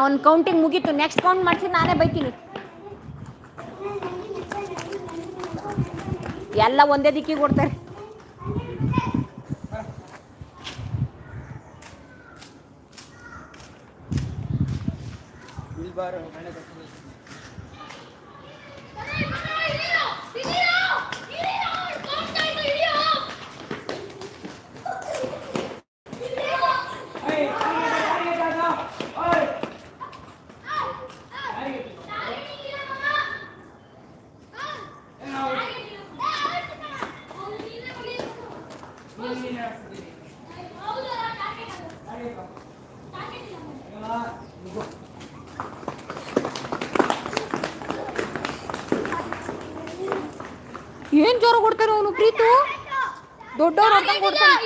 ಅವ್ನ ಕೌಂಟಿಂಗ್ ಮುಗೀತು. Next count ಮಾಡಿಸಿ ನಾನೇ ಬೈತೀನಿ. ಎಲ್ಲ ಒಂದೇ ದಿಕ್ಕಿಗೆ ಕೊಡ್ತಾರೆ ಏನ್ ಜೋರ ಕೊಡ್ತಾರೆ ಅವನು ಪ್ರೀತು? ದೊಡ್ಡವ್ರ ಅಂತ ಕೊಡ್ತಾನೆ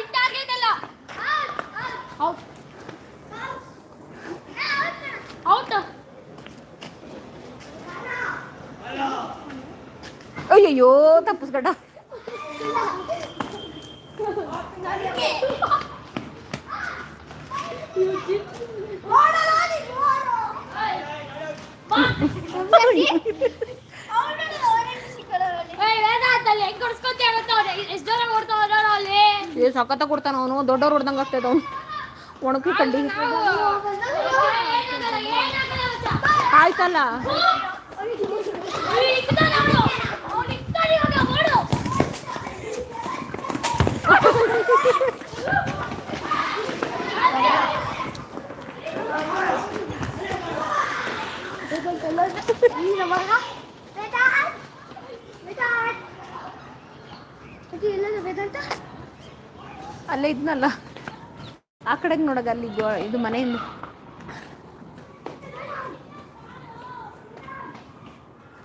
ಅಯ್ಯಯ್ಯೋ ತಪ್ಪಿಸ್ಗಡ್ಡ ಸಖತ್ತ ಕೊಡ್ತಾನ ಅವನು. ದೊಡ್ಡವ್ರು ಹೊಡ್ದಂಗ ಆಗ್ತೈತ ಅವನು. ಒಣಗಿ ಕಡ್ಡಿ ಆಯ್ತಲ್ಲ? ಅಲ್ಲೇ ಇದ್ನಲ್ಲ. ಆ ಕಡೆಗೆ ನೋಡಗ ಅಲ್ಲಿ ಇದು ಮನೆಯಿಂದ.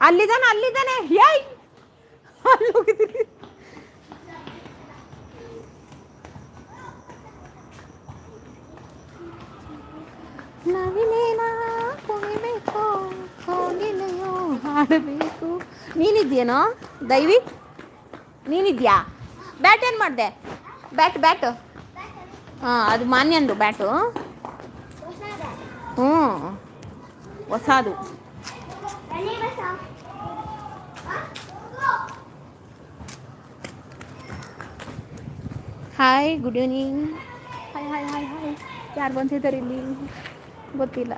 ಅಲ್ಲಿದ್ದಾನೆ ಅಲ್ಲಿದ್ದಾನೆ. ಏಯ್! ಅಲ್ಲಿ ಹೋಗಿದ್ದೀರಿ ನವಿಲೇನ ಕುಣಿಬೇಕು? ಕೋಗಿಲೆಯೋ ಹಾಡಬೇಕು. ನೀನಿದ್ಯೇನೋ ದೈವಿ ನೀನಿದ್ಯಾ ಬ್ಯಾಟ್ ಏನು ಮಾಡಿದೆ? ಬ್ಯಾಟ್ ಬ್ಯಾಟ್ ಹಾಂ ಅದು ಮಾನ್ಯಂದು ಬ್ಯಾಟು ಹ್ಞೂ. ಹೊಸದು. Hi good evening hi hi hi hi ಯಾರು ಬಂದಿದ್ದಾರೆ ಇಲ್ಲಿ? ಗೊತ್ತಿಲ್ಲ.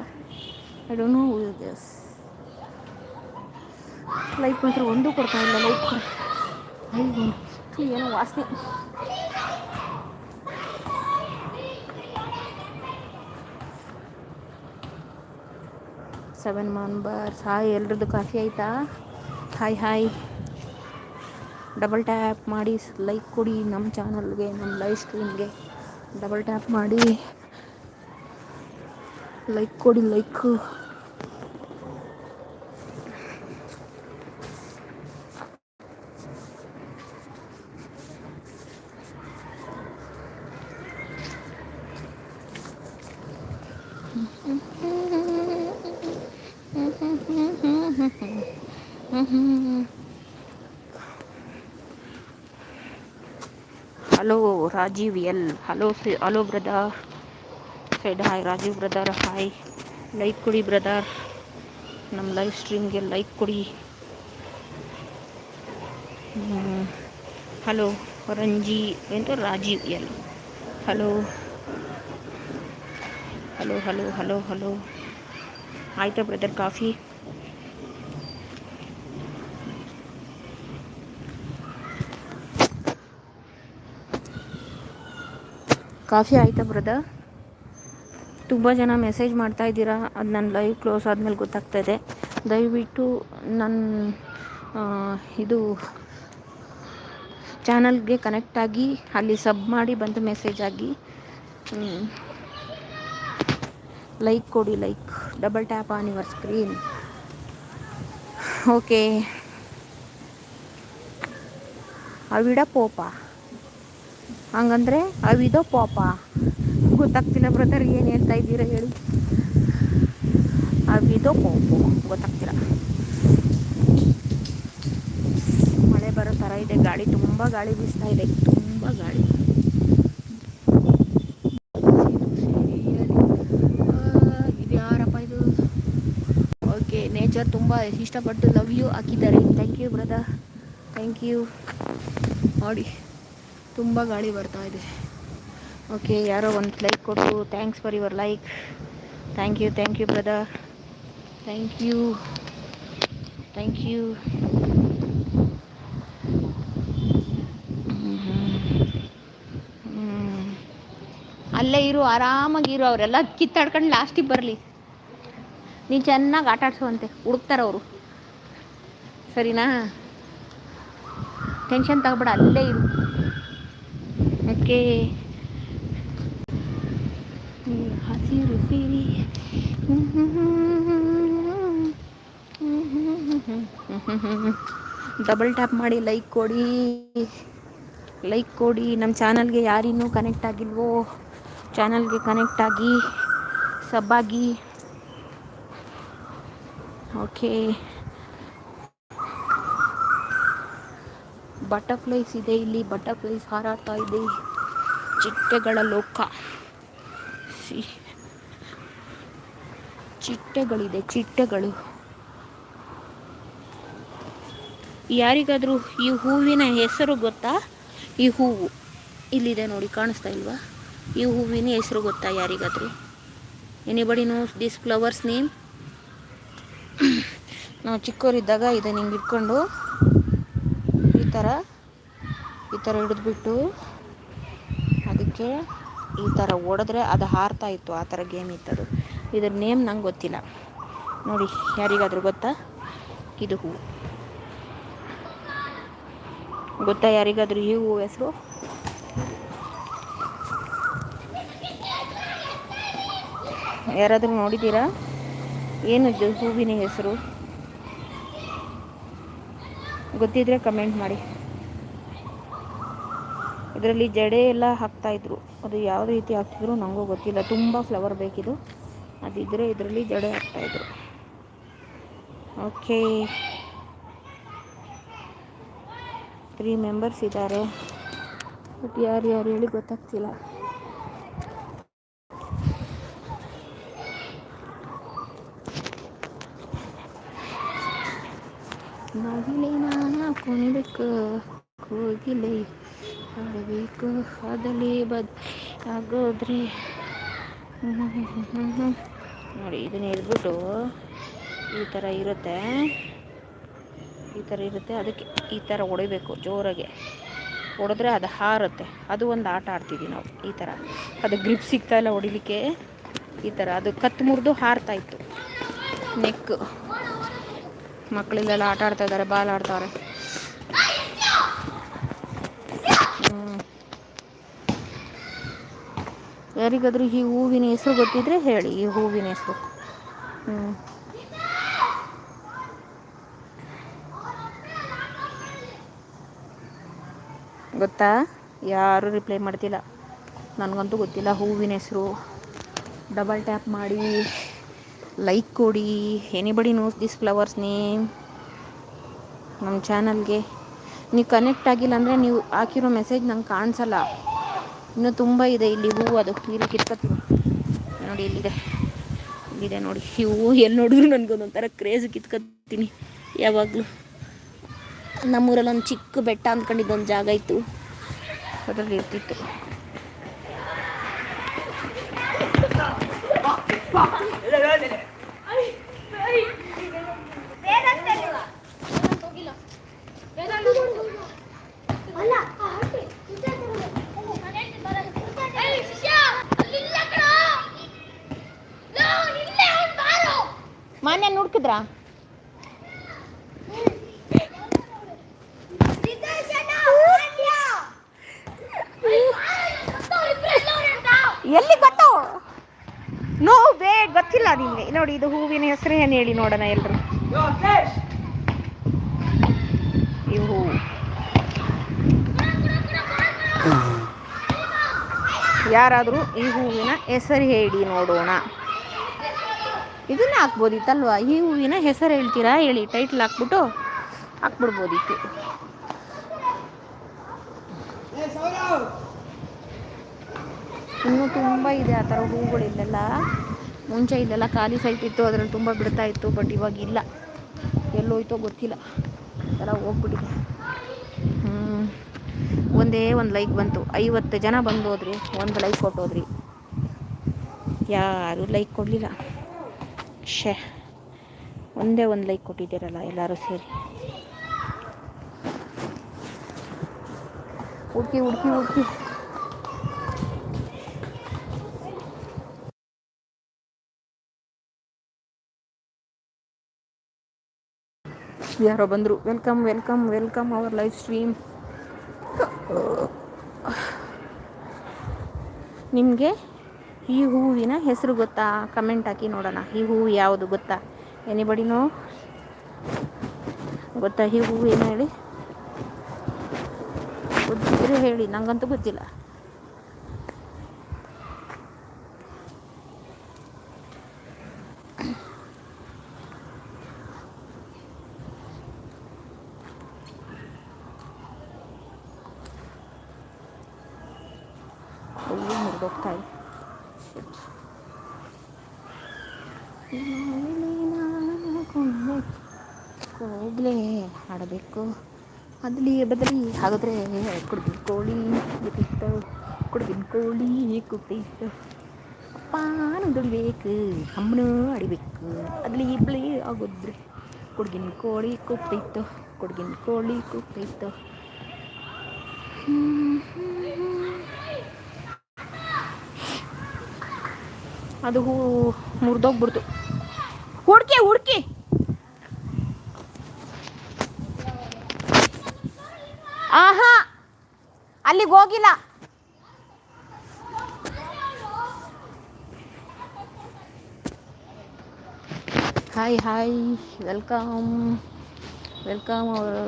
I don't know this light ಮಾತ್ರ ಒಂದು ಕೊಡ್ತಾ ಇಲ್ಲ ಲೈಫ್ ಅಯ್ಯೋ ಏನೋ ವಾಸನೆ. ಸೆವೆನ್ ಮೆಂಬರ್ಸ್ ಹಾಯ್ ಎಲ್ರದ್ದು ಕಾಫಿ ಆಯಿತಾ? ಹಾಯ್ ಹಾಯ್ ಡಬಲ್ ಟ್ಯಾಪ್ ಮಾಡಿ ಲೈಕ್ ಕೊಡಿ ನಮ್ಮ ಚಾನಲ್ಗೆ ನಮ್ಮ ಲೈವ್ ಸ್ಟ್ರೀಮ್ಗೆ ಡಬಲ್ ಟ್ಯಾಪ್ ಮಾಡಿ. ಲೈಕ್ ಕೊಡಿ like Rajeev L. Hello hello brother. Side hi Rajeev brother, hi. Like ಕೊಡಿ ಬ್ರದರ್. ನಮ್ಮ ಲೈವ್ ಸ್ಟ್ರೀಮ್ಗೆ ಲೈಕ್ ಕೊಡಿ. ಹಲೋ, ರಂಜಿ, ಎಂತ Rajeev L? Hello. Hello hello hello hello. ಆಯ್ತಾ ಬ್ರದರ್ ಕಾಫಿ? ಕಾಫಿ ಆಯಿತಾ ಬ್ರದರ್? ತುಂಬ ಜನ ಮೆಸೇಜ್ ಮಾಡ್ತಾ ಇದ್ದೀರಾ, ಅದು ನನ್ನ ಲೈವ್ ಕ್ಲೋಸ್ ಆದಮೇಲೆ ಗೊತ್ತಾಗ್ತಾಯಿದೆ. ದಯವಿಟ್ಟು ನನ್ನ ಇದು ಚಾನಲ್ಗೆ ಕನೆಕ್ಟ್ ಆಗಿ, ಅಲ್ಲಿ ಸಬ್ ಮಾಡಿ ಬಂದು ಮೆಸೇಜ್ ಆಗಿ ಲೈಕ್ ಕೊಡಿ like double tap on your screen okay ಅವಿಡ ಪೋಪ. ಹಂಗಂದ್ರೆ ಅವಿದೋ ಪಾಪ. ಗೊತ್ತಾಗ್ತಿಲ್ಲ ಬ್ರದರ್ ಏನು ಹೇಳ್ತಾ ಇದ್ದೀರಾ ಹೇಳಿ. ಅವಿದೋ ಪಾಪ, ಗೊತ್ತಾಗ್ತಿಲ್ಲ. ಮಳೆ ಬರೋ ಥರ ಇದೆ, ಗಾಳಿ ತುಂಬ ಗಾಳಿ ಬೀಸ್ತಾ ಇದೆ, ತುಂಬ ಗಾಳಿ. ಇದು ನೇಚರ್ ತುಂಬ ಇಷ್ಟಪಟ್ಟು ಲವ್ ಯು ಹಾಕಿದ್ದಾರೆ thank you brother thank you ನೋಡಿ. ತುಂಬ ಗಾಳಿ ಬರ್ತಾ ಇದೆ. ಓಕೆ ಯಾರೋ ಒಂದು ಲೈಕ್ ಕೊಟ್ಟು thanks for your like thank you thank you brother thank you thank you ಅಲ್ಲೇ ಇರು, ಆರಾಮಾಗಿ ಇರು, ಅವರೆಲ್ಲ ಕಿತ್ತಾಡ್ಕೊಂಡು ಲಾಸ್ಟಿಗೆ ಬರಲಿ. ನೀನು ಚೆನ್ನಾಗಿ ಆಟ ಆಡ್ಸುವಂತೆ, ಹುಡುಕ್ತಾರೆ ಅವರು. ಸರಿನಾ? ಟೆನ್ಷನ್ ತಗೋಬೇಡ, ಅಲ್ಲೇ ಇರು. ಓಕೆ. ಹಸಿರು ಸಿರಿ. ಡಬಲ್ ಟ್ಯಾಪ್ ಮಾಡಿ ಲೈಕ್ ಕೊಡಿ. ಲೈಕ್ ಕೊಡಿ. ನಮ್ಮ ಚಾನಲ್ಗೆ ಯಾರಿನ್ನೂ ಕನೆಕ್ಟ್ ಆಗಿಲ್ವೋ? ಚಾನಲ್ಗೆ ಕನೆಕ್ಟ್ ಆಗಿ ಸಬ್ಬಾಗಿ ಓಕೆ. ಬಟರ್ಫ್ಲೈಸ್ ಇದೆ, ಇಲ್ಲಿ ಬಟರ್ಫ್ಲೈಸ್ ಹಾರಾಡ್ತಾ ಇದೆ. ಚಿಟ್ಟೆಗಳ ಲೋಕ. ಚಿಟ್ಟೆಗಳಿದೆ, ಚಿಟ್ಟೆಗಳು. ಯಾರಿಗಾದರೂ ಈ ಹೂವಿನ ಹೆಸರು ಗೊತ್ತಾ? ಈ ಹೂವು. ಇಲ್ಲಿದೆ ನೋಡಿ, ಕಾಣಿಸ್ತಾ ಇಲ್ವಾ? ಈ ಹೂವಿನ ಹೆಸರು ಗೊತ್ತಾ ಯಾರಿಗಾದರೂ? Anybody knows this flower's name ನಾವು ಚಿಕ್ಕವರಿದ್ದಾಗ ಇದನ್ನು ಹಿಂಗೆ ಇಟ್ಕೊಂಡು ಥರ ಈ ಥರ ಹಿಡಿದ್ಬಿಟ್ಟು ಅದಕ್ಕೆ ಈ ಥರ ಒಡೆದ್ರೆ ಅದು ಹಾರ್ತಾ ಇತ್ತು ಆ ಥರ ಗೇಮ್ ಇತ್ತದು. ಇದ್ರ ನೇಮ್ ನಂಗೆ ಗೊತ್ತಿಲ್ಲ. ನೋಡಿ, ಯಾರಿಗಾದರೂ ಗೊತ್ತಾ? ಇದು ಹೂವು ಗೊತ್ತಾ ಯಾರಿಗಾದರೂ ಈ ಹೂವು ಹೆಸರು? ಯಾರಾದರೂ ನೋಡಿದ್ದೀರಾ? ಏನು ಹೂವಿನ ಹೆಸರು? ಗೊತ್ತಿದ್ರೆ ಕಮೆಂಟ್ ಮಾಡಿ. ಇದರಲ್ಲಿ ಜಡೆ ಎಲ್ಲ ಹಾಕ್ತಾಯಿದ್ರು ಅದು ಯಾವ ರೀತಿ ಹಾಕ್ತಿದ್ರು ನನಗೂ ಗೊತ್ತಿಲ್ಲ. ತುಂಬ ಫ್ಲವರ್ ಬೇಕಿದು. ಅದಿದ್ದರೆ ಇದರಲ್ಲಿ ಜಡೆ ಹಾಕ್ತಾಯಿದ್ರು ಓಕೆ ತ್ರೀ ಮೆಂಬರ್ಸ್ ಇದ್ದಾರೆ ಬಟ್ ಯಾರು ಯಾರು ಹೇಳಿ ಗೊತ್ತಾಗ್ತಿಲ್ಲ. ಬಾಗಿಲೆ ಕುಣಿಬೇಕು, ಕೋಗಿಲೆ ಹಾಡಬೇಕು. ಅದಲ್ಲಿ ಬದ್ ಆಗೋದ್ರೆ ನೋಡಿ, ಇದನ್ನ ಹಿಡ್ಬಿಟ್ಟು ಈ ಥರ ಇರುತ್ತೆ. ಈ ಥರ ಇರುತ್ತೆ. ಅದಕ್ಕೆ ಈ ಥರ ಹೊಡಿಬೇಕು ಜೋರಾಗೆ. ಹೊಡೆದ್ರೆ ಅದು ಹಾರುತ್ತೆ. ಅದು ಒಂದು ಆಟ ಆಡ್ತೀವಿ ನಾವು, ಈ ಥರ ಅದು ಗ್ರಿಪ್ ಸಿಗ್ತಾ ಇಲ್ಲ ಹೊಡಿಲಿಕ್ಕೆ. ಈ ಥರ ಅದು ಕತ್ತು ಮುರಿದು ಹಾರ್ತಾ ಇತ್ತು. ನೆಕ್ ಮಕ್ಕಳಿಗೆಲ್ಲ ಆಟ ಆಡ್ತಾ ಇದ್ದಾರೆ, ಬಾಲ್ ಆಡ್ತಾರೆ. ಯಾರಿಗಾದ್ರೂ ಈ ಹೂವಿನ ಹೆಸರು ಗೊತ್ತಿದ್ರೆ ಹೇಳಿ, ಈ ಹೂವಿನ ಹೆಸರು. ಗೊತ್ತಾ? ಯಾರೂ ರಿಪ್ಲೈ ಮಾಡ್ತಿಲ್ಲ. ನನಗಂತೂ ಗೊತ್ತಿಲ್ಲ ಹೂವಿನ ಹೆಸರು. ಡಬಲ್ ಟ್ಯಾಪ್ ಮಾಡಿ ಲೈಕ್ ಕೊಡಿ anybody knows this flower's name ನಮ್ಮ ಚಾನಲ್ಗೆ ನೀವು ಕನೆಕ್ಟ್ ಆಗಿಲ್ಲ ಅಂದರೆ ನೀವು ಹಾಕಿರೋ ಮೆಸೇಜ್ ನಂಗೆ ಕಾಣಿಸಲ್ಲ. ಇನ್ನೂ ತುಂಬ ಇದೆ. ಇಲ್ಲಿ ಹೂವು ಅದು. ಇಲ್ಲಿ ಕಿತ್ಕೊತೀನಿ. ನೋಡಿ, ಇಲ್ಲಿದೆ. ಇಲ್ಲಿದೆ ನೋಡಿ. ಈ ಹೂವು ಎಲ್ಲಿ ನೋಡಿದ್ರು ನನಗೊಂದೊಂಥರ ಕ್ರೇಜ್ ಕಿತ್ಕೊತೀನಿ. ಯಾವಾಗಲೂ. ನಮ್ಮೂರಲ್ಲಿ ಒಂದು ಚಿಕ್ಕ ಬೆಟ್ಟ ಅಂದ್ಕೊಂಡಿದ್ದು ಒಂದು ಜಾಗ ಇತ್ತು. ಅದರಲ್ಲಿ ಇರ್ತಿತ್ತು. ನುಡ್ಕಿದ್ರಾ ಎಲ್ಲಿ ಗೊತ್ತು? ನೋ ಬೇ ಗೊತ್ತಿಲ್ಲ ನಿಮಗೆ. ನೋಡಿ, ಇದು ಹೂವಿನ ಹೆಸರು ಏನು ಹೇಳಿ ನೋಡೋಣ ಎಲ್ರು. ಈ ಹೂವು ಯಾರಾದರೂ ಈ ಹೂವಿನ ಹೆಸರು ಹೇಳಿ ನೋಡೋಣ. ಇದನ್ನ ಹಾಕ್ಬೋದಿತ್ತಲ್ವ? ಈ ಹೂವಿನ ಹೆಸರು ಹೇಳ್ತೀರಾ ಹೇಳಿ ಟೈಟ್ಲ್ ಹಾಕ್ಬಿಟ್ಟು ಹಾಕ್ಬಿಡ್ಬೋದಿತ್ತು. ಇನ್ನೂ ತುಂಬ ಇದೆ ಆ ಥರ ಹೂಗಳು ಇಲ್ಲೆಲ್ಲ ಮುಂಚೆ ಇಲ್ಲೆಲ್ಲ ಖಾಲಿ ಸೈಟ್ ಇತ್ತು, ಅದರಲ್ಲಿ ತುಂಬ ಬಿಡ್ತಾ ಇತ್ತು ಬಟ್ ಇವಾಗ ಇಲ್ಲ. ಎಲ್ಲೋಯ್ತೋ ಗೊತ್ತಿಲ್ಲ. ಎಲ್ಲ ಹೋಗ್ಬಿಟ್ಟಿದೆ. ಹ್ಞೂ ಒಂದೇ ಒಂದು ಲೈಕ್ ಬಂತು. ಐವತ್ತು ಜನ ಬಂದು ಹೋದ್ರಿ ಒಂದು ಲೈಕ್ ಕೊಟ್ಟೋದ್ರಿ. ಯಾರು ಲೈಕ್ ಕೊಡಲಿಲ್ಲ. ಶೇ. ಒಂದೇ ಒಂದು ಲೈಕ್ ಕೊಟ್ಟಿದ್ದೀರಲ್ಲ ಎಲ್ಲರೂ ಸೇರಿ. ಹುಡುಕಿ ಹುಡುಕಿ ಹುಡುಕಿ ಯಾರೋ ಬಂದರು. Welcome welcome welcome our live stream ನಿಮಗೆ? ಈ ಹೂವಿನ ಹೆಸರು ಗೊತ್ತಾ? ಕಮೆಂಟ್ ಹಾಕಿ ನೋಡೋಣ. ಈ ಹೂವು ಯಾವುದು ಗೊತ್ತಾ? ಎನಿಬಡಿನೋ ಗೊತ್ತಾ ಈ ಹೂವು ಏನು ಹೇಳಿ? ಗೊತ್ತಿದ್ರೆ ಹೇಳಿ ನನಗಂತೂ ಗೊತ್ತಿಲ್ಲ ಅಯ್ಯೋ ಮುರಿದೋಗ್ತಾ ಇದೆ Shit. ಕೋಗ್ಲೆ ಆಡಬೇಕು ಅದ್ಲಿ ಬದಲಿ ಹಾಗಾದ್ರೆ ಕುಡ್ದಿನ ಕೋಳಿ ಕುಟ್ಟಿತ್ತು ಕುಡ್ದಿನ ಕೋಳಿ ಕುಟ್ಟಿತ್ತು ಅಪ್ಪನ ದುಡಿಬೇಕು ಅಮ್ಮನೂ ಅಡಿಬೇಕು. ಅಲ್ಲಿ ಇಬ್ಳಿ ಆಗೋದ್ರಿ. ಕುಡ್ಗಿನ ಕೋಳಿ ಕುಟ್ಟಿತ್ತು ಕುಡ್ಗಿನ ಕೋಳಿ ಕುಟ್ಟಿತ್ತು ಅದು ಹೂ ಮುರಿದೋಗ್ಬಿಡ್ತು. ಹುಡ್ಕಿ ಹುಡ್ಕಿ! ಆಹಾ, ಅಲ್ಲಿಗೆ ಹೋಗಿಲ್ಲ. ಹಾಯ್ ಹಾಯ್ ವೆಲ್ಕಮ್ ವೆಲ್ಕಮ್ ಅವರು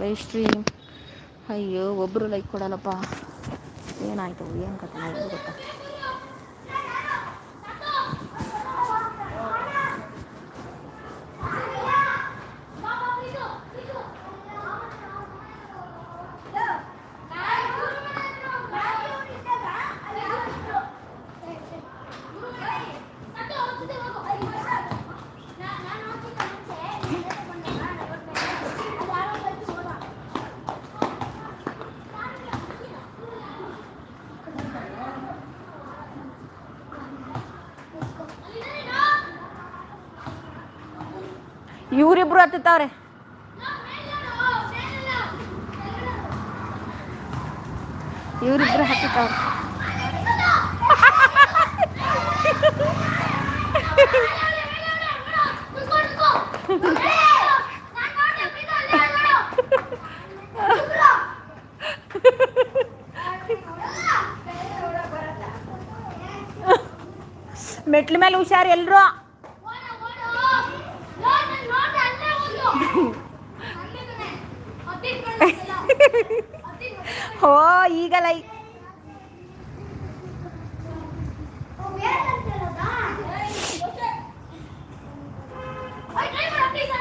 ಲೈವ್ ಸ್ಟ್ರೀಮ್ ಅಯ್ಯೋ ಒಬ್ಬರು ಲೈಕ್ ಕೊಡಲ್ಲಪ್ಪ. ಏನಾಯಿತು, ಏನು ಕಥೆ ಗೊತ್ತಾ? ಇವರಿಬ್ರು ಹತ್ತುತ್ತವ್ರೆ? ಇವರಿಬ್ರು ಹತ್ತುತ್ತಾವ್ರೆ? ಮೆಟ್ಲ ಮೇಲೆ ಹುಷಾರು ಎಲ್ರು?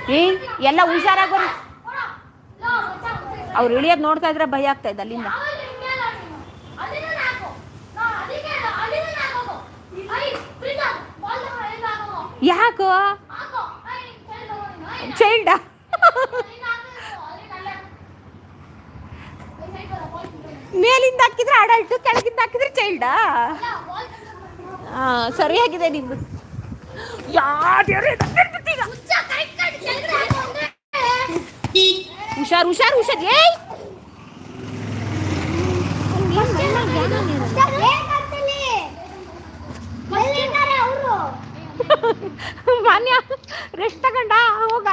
ಏ, ಎಲ್ಲ ಹುಷಾರಾಗೋರು. ಅವ್ರು ಇಳಿಯೋದು ನೋಡ್ತಾ ಇದ್ರೆ ಭಯ ಆಗ್ತಾ ಇದೆ ಅಲ್ಲಿಂದ. ಯಾಕೋ? ಚೈಲ್ಡ ಮೇಲಿಂದ ಹಾಕಿದ್ರೆ ಅಡಲ್ಟು ಕೆಳಗಿಂದ ಹಾಕಿದ್ರೆ ಚೈಲ್ಡಾ ಸರಿಯಾಗಿದೆ ನಿಮ್ದು. ಯಾವ್ದು ಈಗ ಹುಷಾರ್ ಹುಷಾರ್ ಹುಷಾರ್ ಏಯ್ ಮಾನ್ಯ ರೆಸ್ಟ್ ತಗೊಂಡ ಹೋಗಿ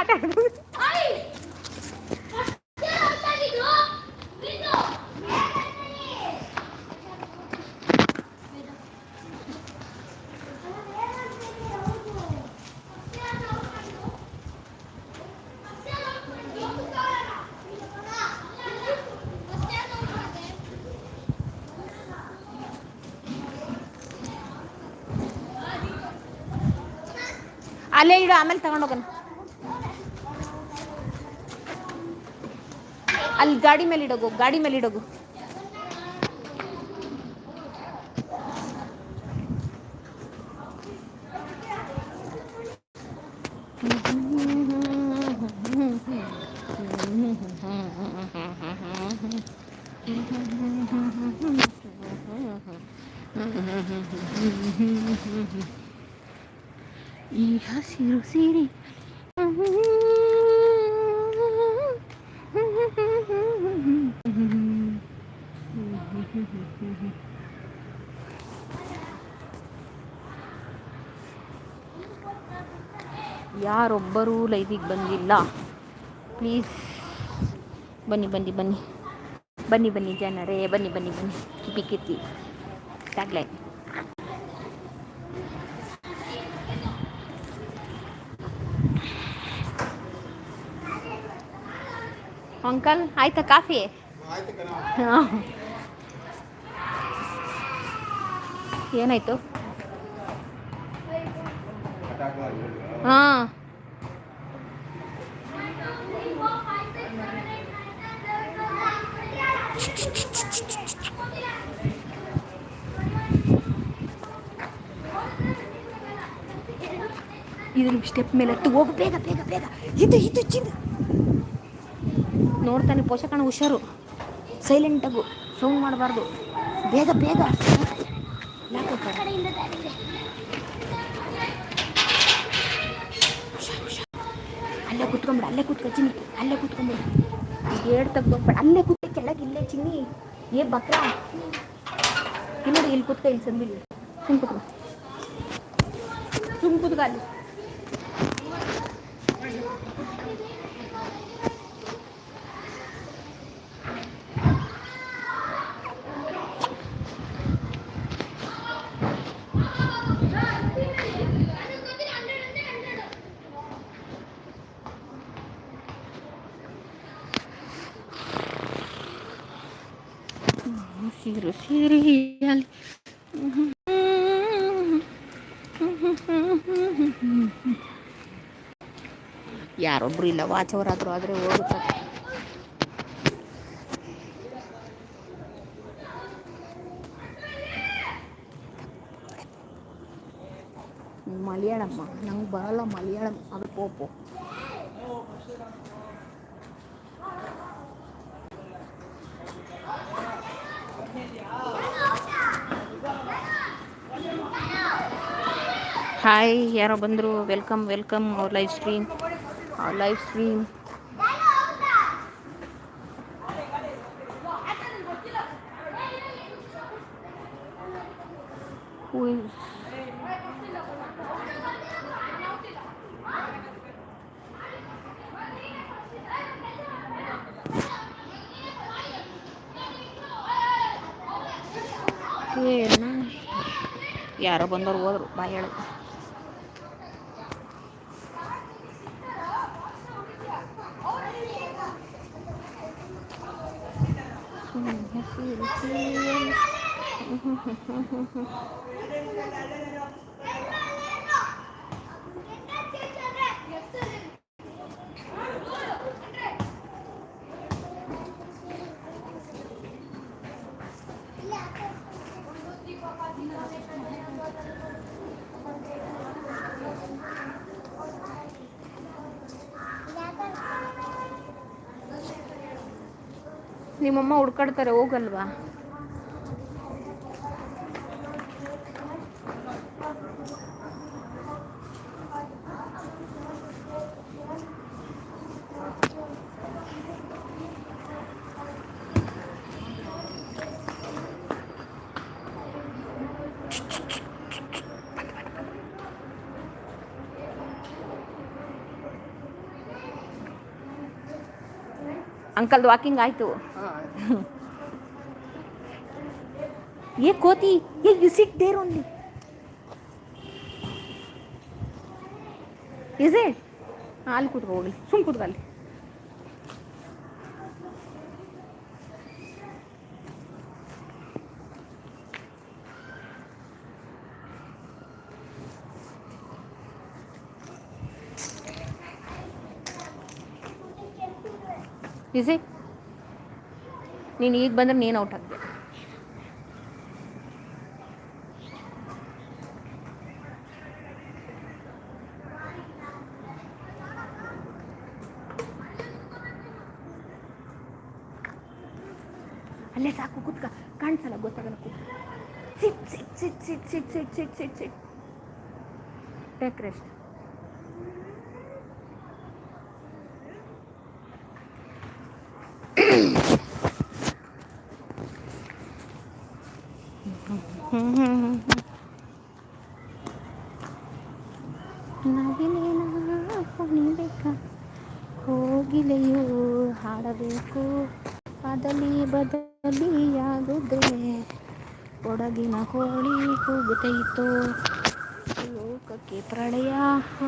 ಅಲ್ಲೇ ಇಡು ಆಮೇಲೆ ತಗೊಂಡೋಗೋಣ ಅಲ್ಲಿ ಗಾಡಿ ಮೇಲೆ ಇಡೋಗು ಗಾಡಿ ಮೇಲೆ ಇಡೋಗು Mm-hmm. ಹಸಿರು ಸಿರಿ ಯಾರೊಬ್ಬರೂ ಲೈವಿಗೆ ಬಂದಿಲ್ಲ. ಪ್ಲೀಸ್ ಬನ್ನಿ ಬನ್ನಿ ಬನ್ನಿ. ಬನ್ನಿ ಬನ್ನಿ ಜನರೇ, ಬನ್ನಿ ಬನ್ನಿ ಬನ್ನಿ. ಕಿಪಿ ಕಿತ್ತಿ ಟ್ಯಾಗ್ಲೈನ್ ಅಂಕಲ್ ಆಯ್ತಾ ಕಾಫಿ? ಹಾಂ. ಏನಾಯ್ತು? ಹಾಂ. ಇದ್ರ ಸ್ಟೆಪ್ ಮೇಲೆ ಹತ್ತು ಹೋಗು, ಬೇಗ ಬೇಗ ಬೇಗ. ಇದು ಇದು ಚಿಂದ ನೋಡ್ತಾನೆ ಪೋಷಕಣ ಹುಷಾರು. ಸೈಲೆಂಟಾಗು ಸೌಂಡ್ ಮಾಡಬಾರ್ದು. ಬೇಗ ಬೇಗ. ಅಲ್ಲೇ ಕುತ್ಕೊಂಬಿಡ, ಅಲ್ಲೇ ಕುತ್ಕೊ, ಚಿನ್ನಿ. ಅಲ್ಲೇ ಕುತ್ಕೊಂಬಿಡ. ಏಡ್ ತೆಗ್ದೋಗ್ಬೇಡ ಅಲ್ಲೇ ಕುತ್ತೆ ಕೆಳಗೆ ಇಲ್ಲೇ, ಚಿನ್ನಿ. ಏ, ಬಕ್ರ. ಇಲ್ಲಿ ಇಲ್ಲಿ ಕುತ್ಕ, ಇಲ್ಲಿ ಸಂದಿಲ್ಲ ಸುಮ್ ಕುತ್ಕ. ಸುಮ್ ಕುತ್ಕ ಅಲ್ಲಿ. ಸಿರು ಸಿರಿಯಲಿ ಯಾರೊಬ್ರು ಇಲ್ಲ ವಾಚವರಾದ್ರು ಆದರೆ ಹೋಗುತ್ತೆ ಮಲಯಾಳಮ್ಮ ನಂಗೆ ಬರಲ್ಲ ಮಲಯಾಳಂ ಅದು ಪೋಪು ಹಾಯ್ ಯಾರೋ ಬಂದರು. ವೆಲ್ಕಮ್ ವೆಲ್ಕಮ್ ಅವ್ರ ಲೈವ್ ಸ್ಟ್ರೀಮ್ ಲೈವ್ ಸ್ಟ್ರೀಮ್ ಯಾರೋ ಬಂದವ್ರು ಹೋದ್ರು. ಬಾಯ್ ಹೇಳು. 姐姐哈哈哈 ನಿಮ್ಮಮ್ಮ ಹುಡ್ಕಾಡ್ತಾರೆ ಹೋಗಲ್ವಾ? ಅಂಕಲ್ದು ವಾಕಿಂಗ್ ಆಯ್ತು. ಏ ಕೋತಿ ಏ you sit there only is it ಅಲ್ಲಿ ಕೂತ್ಕೊ ಹೋಗ್ಲಿ ಸುಮ್ ಕೂತ್ಕೊ ಅಲ್ಲಿ ಇಸ್ ಇಟ್ ನೀನು ಈಗ ಬಂದ್ರೆ ನೀನು ಔಟ್ ಆಗ್ದೆ sit, sit, sit, sit. Take rest. ನವಿಲೇನ ಕುಣಿಬೇಕ ಹೋಗಿಲೆಯೂ ಹಾಡಬೇಕು ಅದಲಿ ಬದಲಿ ಒಡಗಿನ ಕೋಳಿ ಕೂಗುತ್ತೈತೋ ಲೋಕಕ್ಕೆ ಪ್ರಳಯ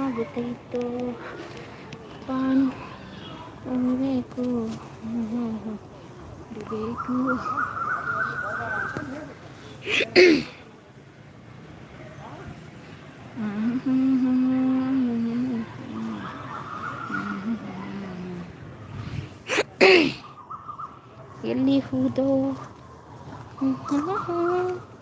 ಆಗುತ್ತೈತೋ. ಬೇಕು ಬೇಕು ಎಲ್ಲಿ ಹೂದೋ. 嗯哼哼。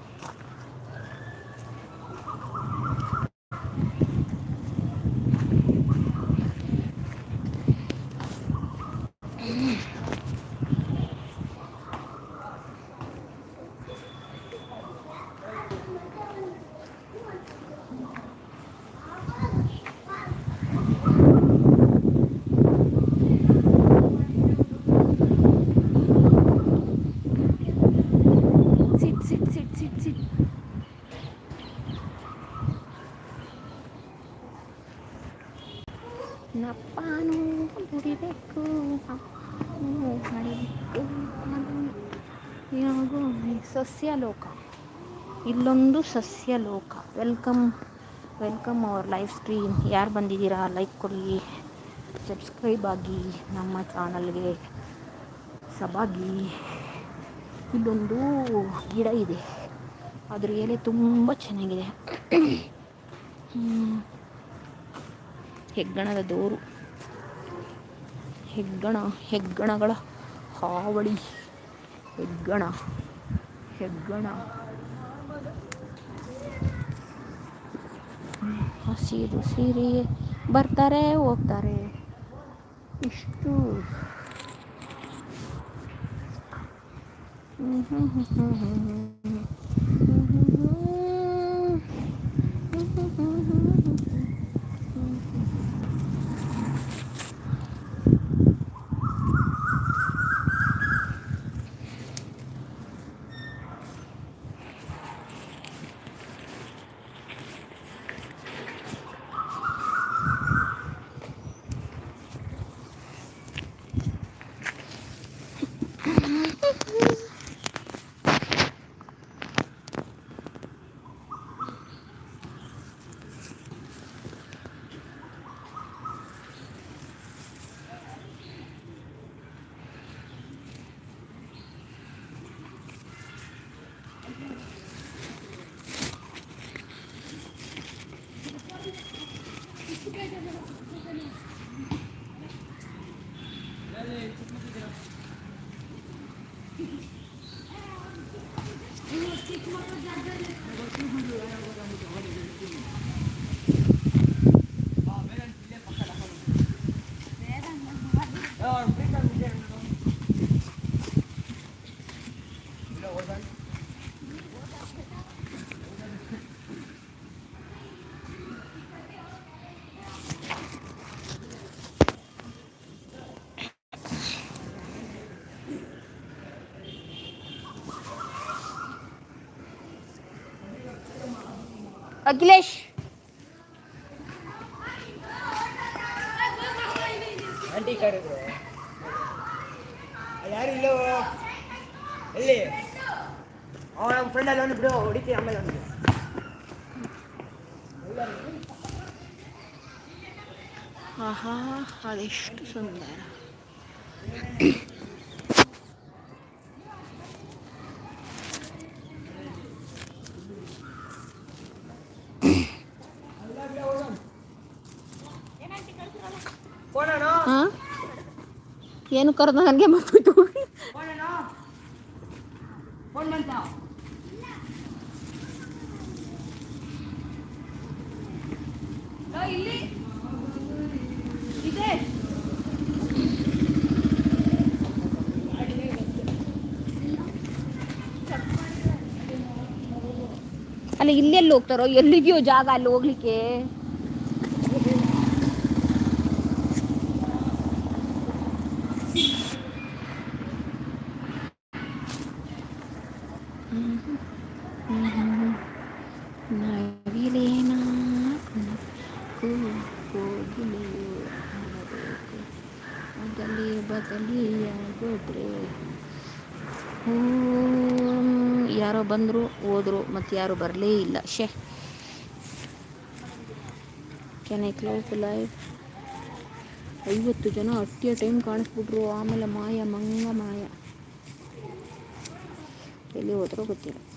ಸಸ್ಯಲೋಕ. ಇಲ್ಲೊಂದು ಸಸ್ಯಲೋಕ. Welcome welcome our live stream ಯಾರು ಬಂದಿದ್ದೀರಾ? ಲೈಕ್ ಕೊಡಿ. ಸಬ್ಸ್ಕ್ರೈಬ್ ಆಗಿ ನಮ್ಮ ಚಾನಲ್ಗೆ ಸಬಾಗಿ. ಇಲ್ಲೊಂದು ಗಿಡ ಇದೆ. ಅದ್ರ ಎಲೆ ತುಂಬ ಚೆನ್ನಾಗಿದೆ. ಹೆಗ್ಗಣದ ದೋರು. ಹೆಗ್ಗಣ, ಹೆಗ್ಗಣಗಳ ಹಾವಳಿ. ಹೆಗ್ಗಣ. ಹೆಗ್ಗಣ ಹಸಿರು ಸೀರೆ ಬರ್ತಾರೆ ಹೋಗ್ತಾರೆ ಇಷ್ಟು அகிலேஷ். ஆண்டி கார்டு யாரும் இல்லோ இல்லையே. அவன் நம்ம ஃப்ரெண்ட் அதில் வந்து. ஆஹா அது ಎಷ್ಟು ಸುಂದರ ಏನು ಕರೆದ ನನಗೆ ಮತ್ತೋಯ್ತು ಅಲ್ಲ ಇಲ್ಲೆಲ್ಲಿ ಹೋಗ್ತಾರೋ? ಎಲ್ಲಿದೆಯೋ ಜಾಗ ಅಲ್ಲಿ ಹೋಗ್ಲಿಕ್ಕೆ? ಯಾರೋ ಬಂದರು, ಹೋದರು, ಮತ್ತು ಯಾರು ಬರಲೇ ಇಲ್ಲ. ಶೇ ಕ್ಯಾನ್ ಐ ಕ್ಲೋಸ್ ಲೈವ್ ಐವತ್ತು ಜನ ಅಟ್ಟಿಯ ಟೈಮ್ ಕಾಣಿಸ್ಬಿಟ್ರು. ಆಮೇಲೆ ಮಾಯ, ಮಂಗ ಮಾಯ. ಎಲ್ಲಿ ಹೋದ್ರೂ ಗೊತ್ತಿಲ್ಲ.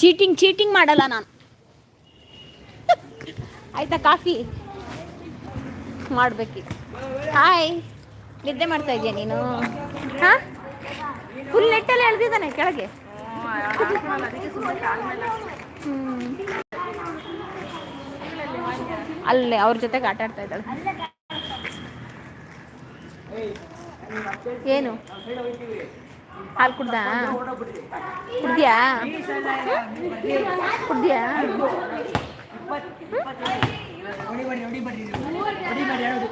ಚೀಟಿಂಗ್ ಚೀಟಿಂಗ್ ಮಾಡಲ್ಲ ನಾನು. ಆಯ್ತಾ, ಕಾಫಿ? ಮಾಡ್ಬೇಕು. ಹಾಯ್ ನಿದ್ದೆ ಮಾಡ್ತಾ ಇದೆಯಾ ನೀನು? ಹಾಂ? ಫುಲ್ ನೆಟ್ಟಲ್ಲಿ ಎಳ್ದಿದ್ದಾನೆ ಕೆಳಗೆ. ಅಲ್ಲೇ, ಅವ್ರ ಜೊತೆಗೆ ಆಟ ಆಡ್ತಾ ಇದ್ದಾಳೆ. ಏನು? ಹಾಲು ಕುಡ್ದ ಕುಡ್ದ್ಯಾ ಕುಡ್ದ್ಯಾ ನೋಡಿ